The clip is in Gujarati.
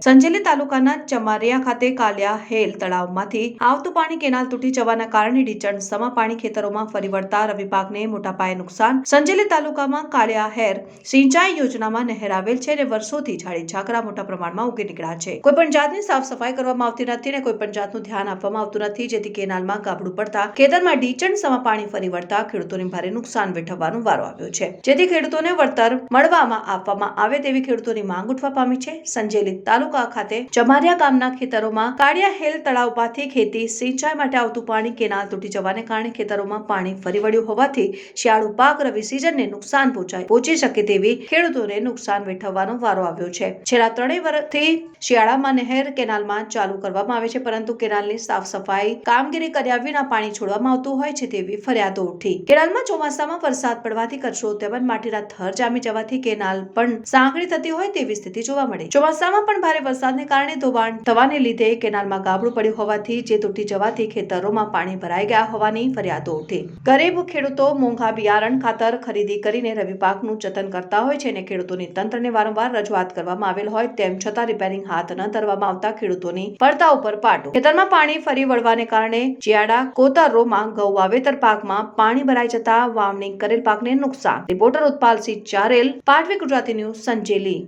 સંજેલી તાલુકાના ચમારિયા ખાતે કાલિયા હેલ તળાવમાંથી આવતું પાણી કેનાલ તૂટી જવાના કારણે ડીચણ સમા પાણી ખેતરોમાં ફરી વળતા રવિ પાકને મોટા પાયે નુકસાન. સંજેલી તાલુકામાં કાળિયા હેર સિંચાઈ યોજનામાં નહેર આવેલ છે અને વર્ષોથી ઝાડી ઝાકરા મોટા પ્રમાણમાં ઉગી નીકળ્યા છે. કોઈ પણ જાતની સાફ સફાઈ કરવામાં આવતી નથી અને કોઈ પણ જાતનું ધ્યાન આપવામાં આવતું નથી. જેથી કેનાલમાં ગાબડું પડતા, ખેતરમાં ડીચણ સમા પાણી ફરી વળતા ખેડૂતોને ભારે નુકસાન વેઠવવાનો વારો આવ્યો છે. જેથી ખેડૂતોને વળતર મળવામાં આપવામાં આવે તેવી ખેડૂતોની માંગ ઉઠવા પામી છે. સંજેલી તાલુકા ખાતે ચમારિયા ગામના ખેતરોમાં કાળિયા હેલ તળાવમાંથી ખેતી સિંચાઈ માટે આવતું પાણી કેનાલ તૂટી જવાને કારણે ખેતરોમાં પાણી ફરી વળ્યું હોવાથી શિયાળુ પાક રવિ સિઝનને નુકસાન પહોંચાય, પહોંચી શકે તેવી ખેડૂતોને નુકસાન વેઠવવાનો વારો આવ્યો છે. છેલ્લા ત્રણેય વર્ષથી શિયાળામાં નહેર કેનાલમાં ચાલુ કરવામાં આવે છે, પરંતુ કેનાલની સાફ સફાઈ કામગીરી કર્યા વિના પાણી છોડવામાં આવતું હોય છે તેવી ફરિયાદો ઉઠી. કેનાલમાં ચોમાસામાં વરસાદ પડવાથી કચરો તેમજ માટીના થર જામી જવાથી કેનાલ પણ સાંકડી થતી હોય તેવી સ્થિતિ જોવા મળે. ચોમાસામાં પણ ભારે વરસાદને કારણે ધોવાણ થવાને લીધે કેનાલમાં ગાબડું પડ્યું હોવાથી જે તૂટી જવાથી ખેતરોમાં પાણી ભરાઈ ગયા હોવાની ફરિયાદો ઉઠી. ગરીબ ખેડૂતો મોંઘા બિયારણ ખાતર ખરીદી કરીને રવિ પાકનું જતન કરતા હોય છે અને ખેડૂતોની તંત્રને વારંવાર રજૂઆત કરવામાં આવેલ હોય તેમ છતાં રિપેરિંગ હાથ ન ધરવામાં આવતા ખેડૂતોની પડતા ઉપર પાટો ખેતરમાં પાણી ફરી વળવાને કારણે ચિયાડા કોતરોમાં ઘઉં વાવેતર પાકમાં પાણી ભરાઈ જતા વાવણી કરેલ પાકને નુકસાન. Reporter Utpalsinh Charel, Patvi Gujarati news, Sanjeli.